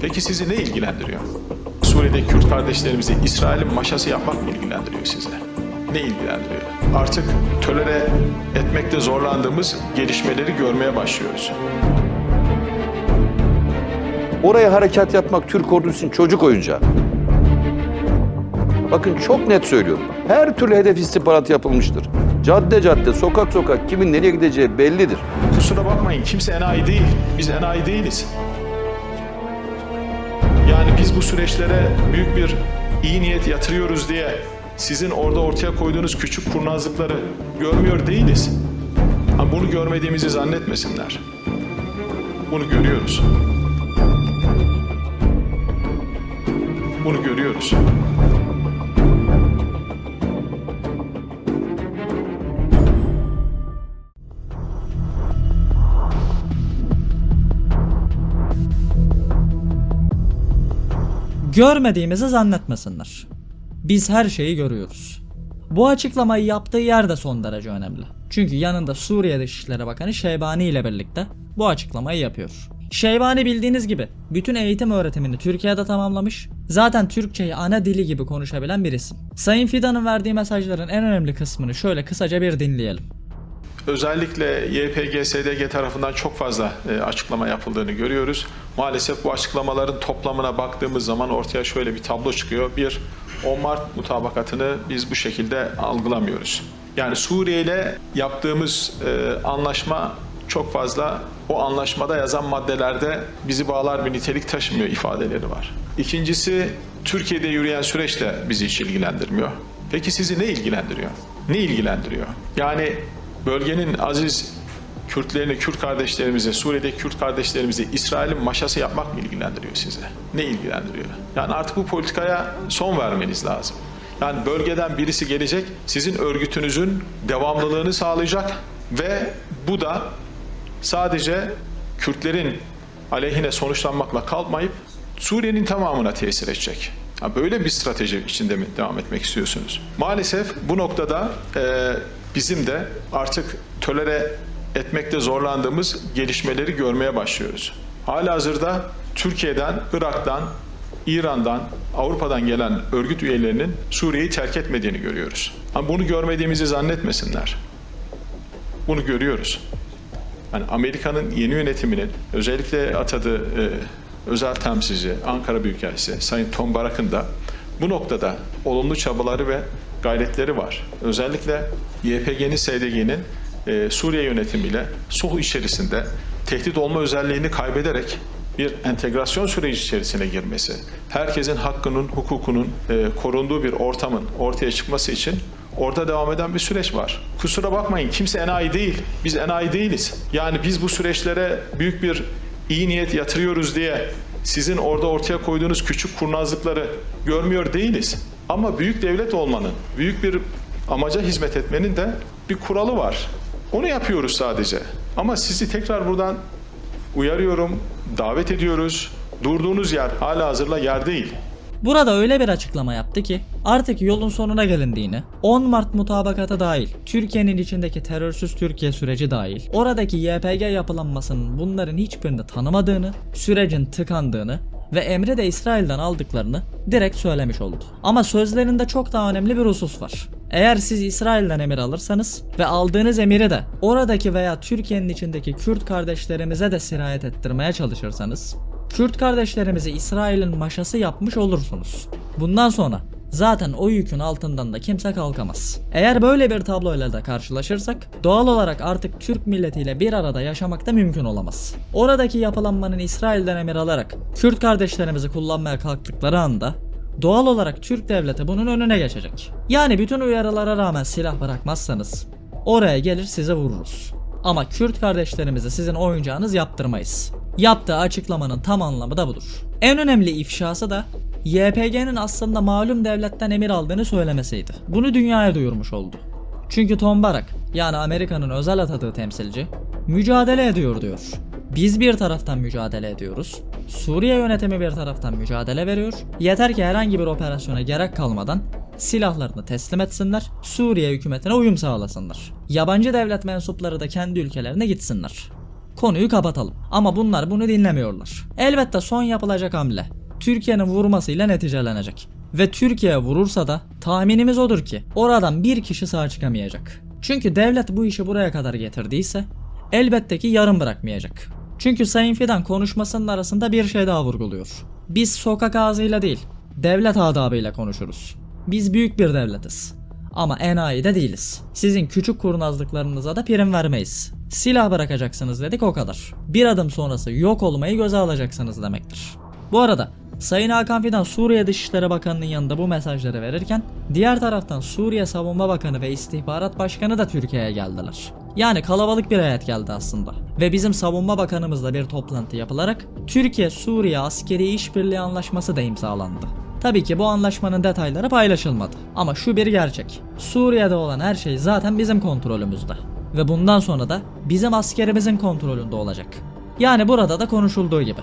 Peki sizi ne ilgilendiriyor? Suriye'de Kürt kardeşlerimizi İsrail'in maşası yapmak mı ilgilendiriyor sizi? Ne ilgilendiriyor? Artık tolere etmekte zorlandığımız gelişmeleri görmeye başlıyoruz. Oraya harekat yapmak Türk ordusu için çocuk oyuncağı. Bakın çok net söylüyorum. Her türlü hedef istihbaratı yapılmıştır. Cadde cadde, sokak sokak kimin nereye gideceği bellidir. Kusura bakmayın kimse enayi değil. Biz enayi değiliz. Bu süreçlere büyük bir iyi niyet yatırıyoruz diye sizin orada ortaya koyduğunuz küçük kurnazlıkları görmüyor değiliz. Ama bunu görmediğimizi zannetmesinler. Bunu görüyoruz. Bunu görüyoruz. Görmediğimizi zannetmesinler. Biz her şeyi görüyoruz. Bu açıklamayı yaptığı yer de son derece önemli. Çünkü yanında Suriye Dışişleri Bakanı Şeybani ile birlikte bu açıklamayı yapıyor. Şeybani bildiğiniz gibi bütün eğitim öğretimini Türkiye'de tamamlamış. Zaten Türkçeyi ana dili gibi konuşabilen bir isim. Sayın Fidan'ın verdiği mesajların en önemli kısmını şöyle kısaca bir dinleyelim. Özellikle YPG-SDG tarafından çok fazla e, açıklama yapıldığını görüyoruz. Maalesef bu açıklamaların toplamına baktığımız zaman ortaya şöyle bir tablo çıkıyor. Bir, 10 Mart mutabakatını biz bu şekilde algılamıyoruz. Yani Suriye ile yaptığımız e, anlaşma çok fazla o anlaşmada yazan maddelerde bizi bağlar bir nitelik taşımıyor ifadeleri var. İkincisi Türkiye'de yürüyen süreç de bizi hiç ilgilendirmiyor. Peki sizi ne ilgilendiriyor? Ne ilgilendiriyor? Yani bölgenin aziz Kürtlerini, Kürt kardeşlerimizi, Suriye'deki Kürt kardeşlerimizi İsrail'in maşası yapmak mı ilgilendiriyor sizi? Ne ilgilendiriyor? Yani artık bu politikaya son vermeniz lazım. Yani bölgeden birisi gelecek, sizin örgütünüzün devamlılığını sağlayacak ve bu da sadece Kürtlerin aleyhine sonuçlanmakla kalmayıp Suriye'nin tamamına tesir edecek. Ha, Böyle bir strateji içinde mi devam etmek istiyorsunuz? Maalesef bu noktada e, bizim de artık tolere etmekte zorlandığımız gelişmeleri görmeye başlıyoruz. Halihazırda Türkiye'den, Irak'tan, İran'dan, Avrupa'dan gelen örgüt üyelerinin Suriye'yi terk etmediğini görüyoruz. Ama bunu görmediğimizi zannetmesinler. Bunu görüyoruz. Yani Amerika'nın yeni yönetiminin özellikle atadığı e, özel temsilci Ankara Büyükelçisi Sayın Tom Barak'ın da bu noktada olumlu çabaları ve gayretleri var. Özellikle YPG'nin, SDG'nin e, Suriye yönetimiyle sulh içerisinde tehdit olma özelliğini kaybederek bir entegrasyon süreci içerisine girmesi, herkesin hakkının, hukukunun e, korunduğu bir ortamın ortaya çıkması için orada devam eden bir süreç var. Kusura bakmayın kimse enayi değil. Biz enayi değiliz. Yani biz bu süreçlere büyük bir iyi niyet yatırıyoruz diye sizin orada ortaya koyduğunuz küçük kurnazlıkları görmüyor değiliz. Ama büyük devlet olmanın, büyük bir amaca hizmet etmenin de bir kuralı var. Onu yapıyoruz sadece. Ama sizi tekrar buradan uyarıyorum, davet ediyoruz. Durduğunuz yer hala hazırla yer değil. Burada öyle bir açıklama yaptı ki artık yolun sonuna gelindiğini, 10 Mart mutabakata dahil, Türkiye'nin içindeki terörsüz Türkiye süreci dahil, oradaki YPG yapılanmasının bunların hiçbirini tanımadığını, sürecin tıkandığını ve emri de İsrail'den aldıklarını direkt söylemiş oldu. Ama sözlerinde çok daha önemli bir husus var. Eğer siz İsrail'den emir alırsanız ve aldığınız emiri de oradaki veya Türkiye'nin içindeki Kürt kardeşlerimize de sirayet ettirmeye çalışırsanız Kürt kardeşlerimizi İsrail'in maşası yapmış olursunuz. Bundan sonra zaten o yükün altından da kimse kalkamaz. Eğer böyle bir tabloyla da karşılaşırsak doğal olarak artık Türk milletiyle bir arada yaşamak da mümkün olamaz. Oradaki yapılanmanın İsrail'den emir alarak Kürt kardeşlerimizi kullanmaya kalktıkları anda doğal olarak Türk devleti bunun önüne geçecek. Yani bütün uyarılara rağmen silah bırakmazsanız oraya gelir size vururuz. Ama Kürt kardeşlerimizi sizin oyuncağınız yaptırmayız. Yaptığı açıklamanın tam anlamı da budur. En önemli ifşası da YPG'nin aslında malum devletten emir aldığını söylemesiydi. Bunu dünyaya duyurmuş oldu. Çünkü Tom Barak yani Amerika'nın özel atadığı temsilci mücadele ediyor diyor. Biz bir taraftan mücadele ediyoruz. Suriye yönetimi bir taraftan mücadele veriyor. Yeter ki herhangi bir operasyona gerek kalmadan silahlarını teslim etsinler, Suriye hükümetine uyum sağlasınlar. Yabancı devlet mensupları da kendi ülkelerine gitsinler. Konuyu kapatalım. Ama bunlar bunu dinlemiyorlar. Elbette son yapılacak hamle Türkiye'nin vurmasıyla neticelenecek. Ve Türkiye vurursa da tahminimiz odur ki oradan bir kişi sağ çıkamayacak. Çünkü devlet bu işi buraya kadar getirdiyse elbette ki yarım bırakmayacak. Çünkü Sayın Fidan konuşmasının arasında bir şey daha vurguluyor. Biz sokak ağzıyla değil, devlet adabıyla konuşuruz. Biz büyük bir devletiz. Ama enayi de değiliz. Sizin küçük kurnazlıklarınıza da prim vermeyiz. Silah bırakacaksınız dedik o kadar. Bir adım sonrası yok olmayı göze alacaksınız demektir. Bu arada Sayın Hakan Fidan Suriye Dışişleri Bakanı'nın yanında bu mesajları verirken diğer taraftan Suriye Savunma Bakanı ve İstihbarat Başkanı da Türkiye'ye geldiler. Yani kalabalık bir heyet geldi aslında. Ve bizim Savunma Bakanımızla bir toplantı yapılarak Türkiye-Suriye Askeri İşbirliği Anlaşması da imzalandı. Tabii ki bu anlaşmanın detayları paylaşılmadı. Ama şu bir gerçek. Suriye'de olan her şey zaten bizim kontrolümüzde. Ve bundan sonra da bizim askerimizin kontrolünde olacak. Yani burada da konuşulduğu gibi.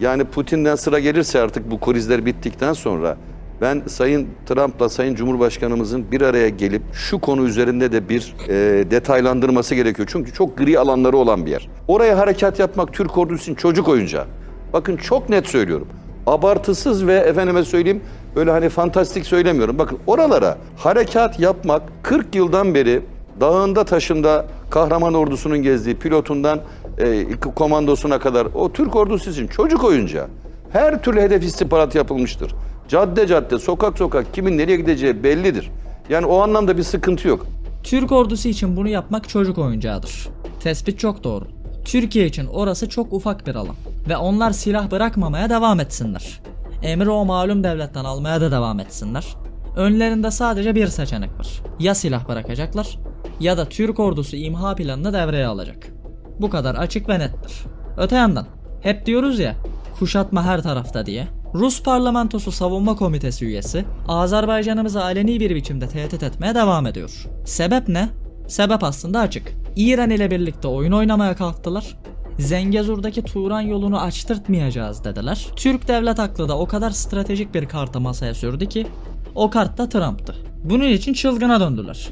Yani Putin'den sıra gelirse artık bu krizler bittikten sonra ben Sayın Trump'la Sayın Cumhurbaşkanımızın bir araya gelip şu konu üzerinde de bir e, detaylandırması gerekiyor. Çünkü çok gri alanları olan bir yer. Oraya harekat yapmak Türk ordusu için çocuk oyuncağı. Bakın çok net söylüyorum. Abartısız ve efendime söyleyeyim böyle hani fantastik söylemiyorum. Bakın oralara harekat yapmak 40 yıldan beri dağında taşında kahraman ordusunun gezdiği pilotundan e, komandosuna kadar o Türk ordusu için çocuk oyuncağı. Her türlü hedef istihbarat yapılmıştır. Cadde cadde, sokak sokak kimin nereye gideceği bellidir. Yani o anlamda bir sıkıntı yok. Türk ordusu için bunu yapmak çocuk oyuncağıdır. Tespit çok doğru. Türkiye için orası çok ufak bir alan ve onlar silah bırakmamaya devam etsinler. Emri o malum devletten almaya da devam etsinler. Önlerinde sadece bir seçenek var. Ya silah bırakacaklar ya da Türk ordusu imha planını devreye alacak. Bu kadar açık ve nettir. Öte yandan hep diyoruz ya kuşatma her tarafta diye. Rus parlamentosu savunma komitesi üyesi Azerbaycan'ımızı aleni bir biçimde tehdit etmeye devam ediyor. Sebep ne? Sebep aslında açık. İran ile birlikte oyun oynamaya kalktılar. Zengezur'daki Turan yolunu açtırtmayacağız dediler. Türk devlet aklı da o kadar stratejik bir kartı masaya sürdü ki o kart da Trump'tı. Bunun için çılgına döndüler.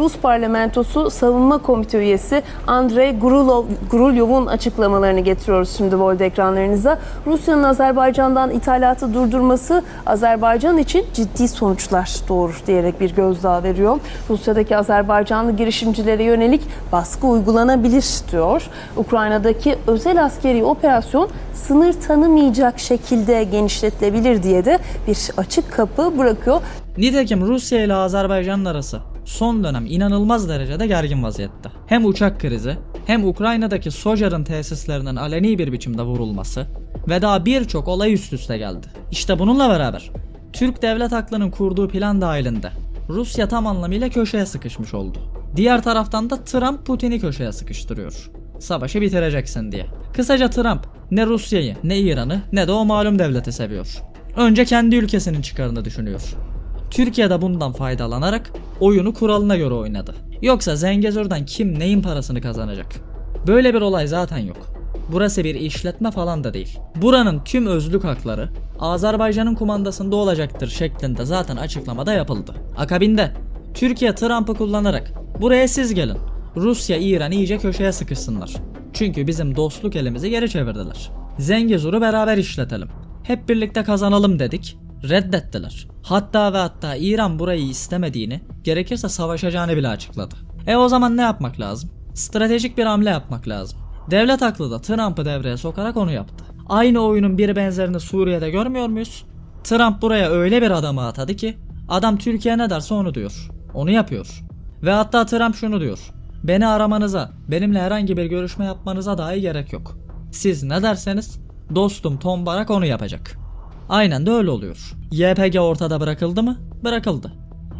Rus parlamentosu savunma komite üyesi Andrei Grulov, Grulyov'un açıklamalarını getiriyoruz şimdi World ekranlarınıza. Rusya'nın Azerbaycan'dan ithalatı durdurması Azerbaycan için ciddi sonuçlar doğurur diyerek bir gözdağı veriyor. Rusya'daki Azerbaycanlı girişimcilere yönelik baskı uygulanabilir diyor. Ukrayna'daki özel askeri operasyon sınır tanımayacak şekilde genişletilebilir diye de bir açık kapı bırakıyor. Nitekim Rusya ile Azerbaycan'ın arası son dönem inanılmaz derecede gergin vaziyette. Hem uçak krizi hem Ukrayna'daki Sojar'ın tesislerinin aleni bir biçimde vurulması ve daha birçok olay üst üste geldi. İşte bununla beraber Türk devlet aklının kurduğu plan dahilinde Rusya tam anlamıyla köşeye sıkışmış oldu. Diğer taraftan da Trump Putin'i köşeye sıkıştırıyor. Savaşı bitireceksin diye. Kısaca Trump ne Rusya'yı ne İran'ı ne de o malum devleti seviyor. Önce kendi ülkesinin çıkarını düşünüyor. Türkiye de bundan faydalanarak oyunu kuralına göre oynadı. Yoksa Zengezur'dan kim neyin parasını kazanacak? Böyle bir olay zaten yok. Burası bir işletme falan da değil. Buranın tüm özlük hakları Azerbaycan'ın kumandasında olacaktır şeklinde zaten açıklamada yapıldı. Akabinde Türkiye Trump'ı kullanarak buraya siz gelin. Rusya, İran iyice köşeye sıkışsınlar. Çünkü bizim dostluk elimizi geri çevirdiler. Zengezur'u beraber işletelim. Hep birlikte kazanalım dedik. Reddettiler. Hatta ve hatta İran burayı istemediğini, gerekirse savaşacağını bile açıkladı. E o zaman ne yapmak lazım? Stratejik bir hamle yapmak lazım. Devlet aklı da Trump'ı devreye sokarak onu yaptı. Aynı oyunun bir benzerini Suriye'de görmüyor muyuz? Trump buraya öyle bir adamı atadı ki adam Türkiye ne derse onu diyor. Onu yapıyor. Ve hatta Trump şunu diyor. Beni aramanıza, benimle herhangi bir görüşme yapmanıza dahi gerek yok. Siz ne derseniz dostum Tom Barak onu yapacak. Aynen de öyle oluyor. YPG ortada bırakıldı mı? Bırakıldı.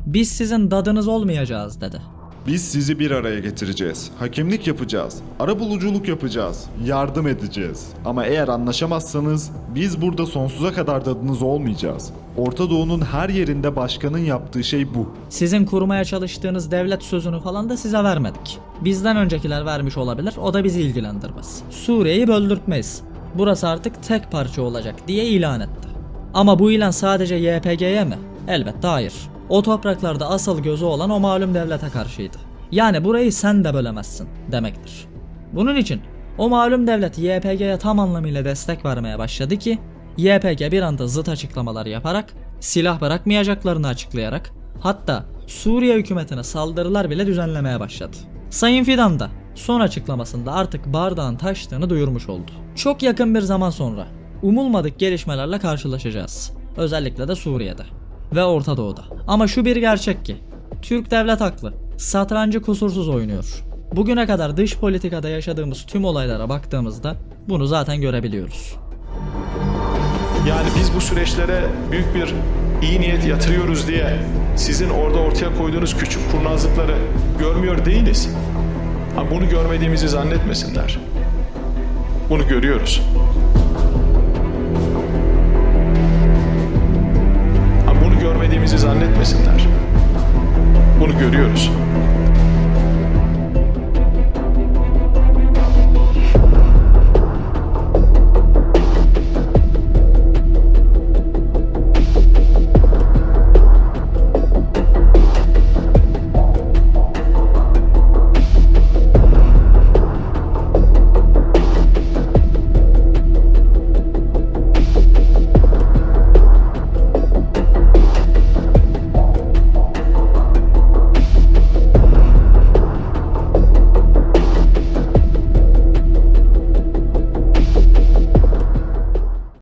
Biz sizin dadınız olmayacağız dedi. Biz sizi bir araya getireceğiz. Hakemlik yapacağız. Arabuluculuk yapacağız. Yardım edeceğiz. Ama eğer anlaşamazsanız biz burada sonsuza kadar dadınız olmayacağız. Orta Doğu'nun her yerinde başkanın yaptığı şey bu. Sizin kurmaya çalıştığınız devlet sözünü falan da size vermedik. Bizden öncekiler vermiş olabilir, o da bizi ilgilendirmez. Suriye'yi böldürtmeyiz. Burası artık tek parça olacak diye ilan etti. Ama bu ilan sadece YPG'ye mi? Elbette hayır. O topraklarda asıl gözü olan o malum devlete karşıydı. Yani burayı sen de bölemezsin demektir. Bunun için o malum devlet YPG'ye tam anlamıyla destek vermeye başladı ki YPG bir anda zıt açıklamalar yaparak silah bırakmayacaklarını açıklayarak hatta Suriye hükümetine saldırılar bile düzenlemeye başladı. Sayın Fidan da son açıklamasında artık bardağın taştığını duyurmuş oldu. Çok yakın bir zaman sonra umulmadık gelişmelerle karşılaşacağız. Özellikle de Suriye'de ve Orta Doğu'da. Ama şu bir gerçek ki Türk devlet haklı. Satrancı kusursuz oynuyor. Bugüne kadar dış politikada yaşadığımız tüm olaylara baktığımızda bunu zaten görebiliyoruz. Yani biz bu süreçlere büyük bir iyi niyet yatırıyoruz diye sizin orada ortaya koyduğunuz küçük kurnazlıkları görmüyor değiliz. Ha bunu görmediğimizi zannetmesinler. Bunu görüyoruz.